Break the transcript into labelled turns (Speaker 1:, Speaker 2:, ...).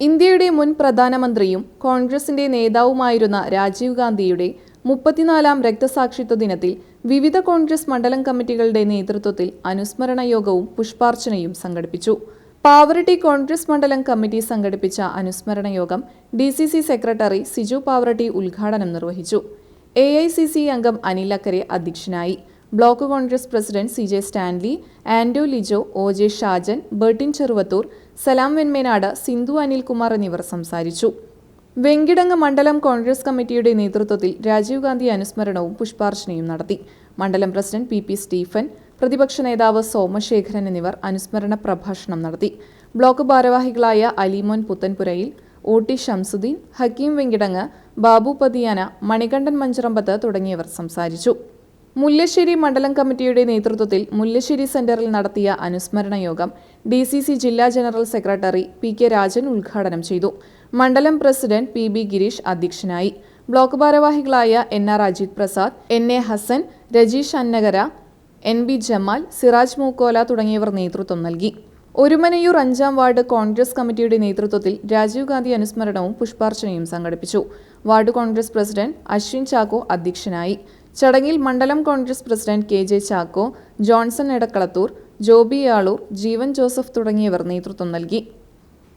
Speaker 1: ഇന്ത്യയുടെ മുൻ പ്രധാനമന്ത്രിയും കോൺഗ്രസിന്റെ നേതാവുമായിരുന്ന രാജീവ് ഗാന്ധിയുടെ മുപ്പത്തിനാലാം രക്തസാക്ഷിത്വ ദിനത്തിൽ വിവിധ കോൺഗ്രസ് മണ്ഡലം കമ്മിറ്റികളുടെ നേതൃത്വത്തിൽ അനുസ്മരണ യോഗവും പുഷ്പാർച്ചനയും സംഘടിപ്പിച്ചു. പാവറട്ടി കോൺഗ്രസ് മണ്ഡലം കമ്മിറ്റി സംഘടിപ്പിച്ച അനുസ്മരണ യോഗം D C C secretary Siju Pavaratty ഉദ്ഘാടനം നിർവഹിച്ചു. എ ഐ സി സി അംഗം അനിൽ അക്കരെ അധ്യക്ഷനായി. Block Congress president C J Stanley Ando Lijo O J Shajan Bertin Cheruvathur Salam Venmenad Sindhu Anilkumar എന്നിവർ സംസാരിച്ചു. വെങ്കിടങ്ങ് മണ്ഡലം കോൺഗ്രസ് കമ്മിറ്റിയുടെ നേതൃത്വത്തിൽ രാജീവ് ഗാന്ധി അനുസ്മരണവും പുഷ്പാർച്ചനയും നടത്തി. മണ്ഡലം പ്രസിഡന്റ് പി പി സ്റ്റീഫൻ പ്രതിപക്ഷ നേതാവ് സോമശേഖരൻ എന്നിവർ അനുസ്മരണ പ്രഭാഷണം നടത്തി. ബ്ലോക്ക് ഭാരവാഹികളായ അലിമോൻ പുത്തൻപുരയിൽ ഒ ടി ഷംസുദ്ദീൻ ഹക്കീം വെങ്കിടങ്ങ് ബാബു പതിയാന മണികണ്ഠൻ മഞ്ചറമ്പത്ത് തുടങ്ങിയവർ സംസാരിച്ചു. മുല്ലശ്ശേരി മണ്ഡലം കമ്മിറ്റിയുടെ നേതൃത്വത്തിൽ മുല്ലശ്ശേരി സെന്ററിൽ നടത്തിയ അനുസ്മരണ യോഗം ഡി സി സി ജില്ലാ general secretary P K Rajan ഉദ്ഘാടനം ചെയ്തു. മണ്ഡലം പ്രസിഡന്റ് പി ബി ഗിരീഷ് അധ്യക്ഷനായി. ബ്ലോക്ക് ഭാരവാഹികളായ N R Ajith Prasad N A Hassan Rajeesh Annakara N B Jamal Siraj Mookkola തുടങ്ങിയവർ നേതൃത്വം നൽകി. ഒരുമനയൂർ അഞ്ചാം വാർഡ് കോൺഗ്രസ് കമ്മിറ്റിയുടെ നേതൃത്വത്തിൽ രാജീവ് ഗാന്ധി അനുസ്മരണവും പുഷ്പാർച്ചനയും സംഘടിപ്പിച്ചു. Ward Congress president Ashwin Chacko അധ്യക്ഷനായി. ചടങ്ങിൽ മണ്ഡലം Congress president K J Chacko Johnson Edakkalathur Joby Aloor Jeevan Joseph തുടങ്ങിയവർ നേതൃത്വം നൽകി.